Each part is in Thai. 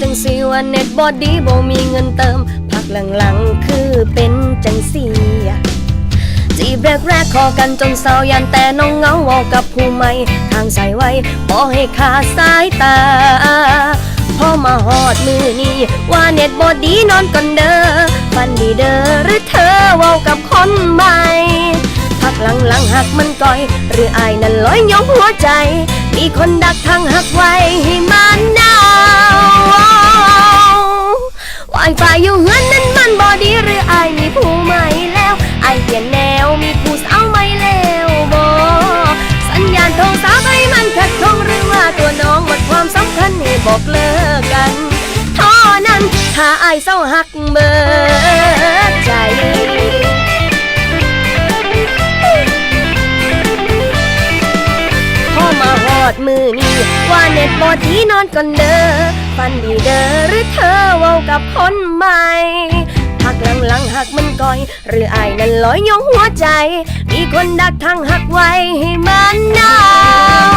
จังสีว่าเน็ตบอดีบ่มีเงินเติม พักหลังๆคือเป็นจังสีจีบแรกๆขอกันจนเศร้ายันแต่น้องเงาเวอกับผู้ใหม่ทางใส่ไว้บ่ให้ขาดสายตาพอมาหอดมือนี้ว่าเน็ตบอดีนอนก่อนเด้อฟันดีเด้อหรือเธอเว้ากับคนใหม่พักหลังๆหักมันก่อย หรืออายนั้นลอยยกหัวใจ มีคนดักทางหักไว้ให้มันหนาวายฝ่ายอยู่เฮือนนั้นมันบอดีหรือไอมีผู้ใหม่แล้วไอเปลี่ยนแนวมีผู้สาวใหม่แล้วบอสัญญาณโทรศัพท์ให้มันขัดข้องหรือว่าตัวน้องหมดความสำคัญให้บอกเลิกกันท่านั้นถ้าไอเศร้าหักเบิดใจพอมาหอดมือนี่ว่าเน็ตบอดีนอนก่อนเด้อ ฟันดีเด้อหรือเธอเว้ากับคนใหม่หักหลังๆหักมันก่อย หรืออายนั้นลอยยงหัวใจ มีคนดักทางหักไว้ให้มันหนาว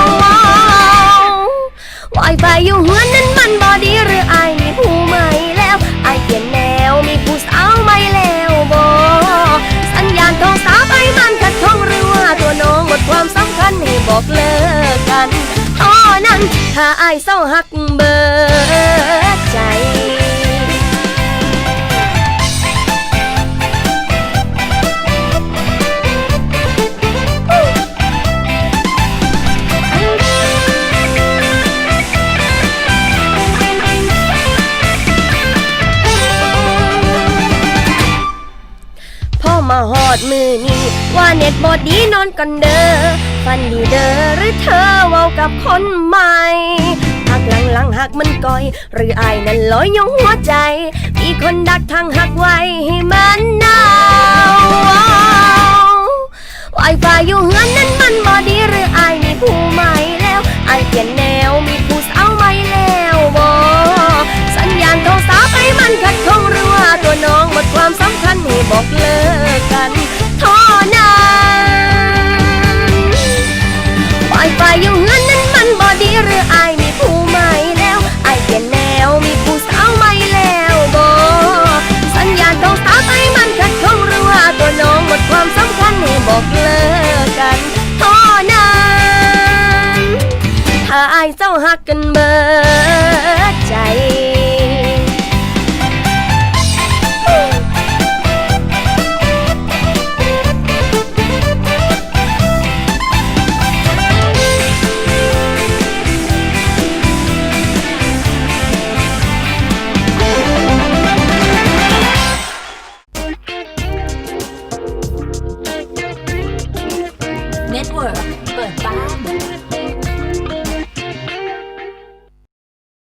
วายไปอยู่เฮือนนั้นมันบอดีหรืออายมีผู้ใหม่แล้วอายเปลี่ยนแนวมีผู้สาวใหม่แล้วบอสัญญาณโทรศัพท์ไอ้มันขัดข้องหรือว่าตัวน้องหมดความสำคัญให้บอกเลิกกันเท่านั้น ถ้าอายเศร้าหักเบิดใจพ่อมาหอดมือนี่ว่าเน็ตบอดีนอนก่อนเด้อฟันดีเด้อหรือเธอ กับคนใหม่หักหลังๆหักมันก่อย หรืออายนั้นลอยยงหัวใจ มีคนดักทางหักไว้ให้มันหนาววายฝ่าอยู่เฮือนนั้นมันบอดีหรืออายมีผู้ใหม่แล้วอายเปลี่ยนแนวมีผู้สาวใหม่แล้วบอสัญญาณโทรศัพท์ให้มันขัดข้องหรือว่าตัวน้องหมดความสำคัญให้บอกเลิกกัน อายเจ้าหักกันเบิดใจเน็ตเวิร์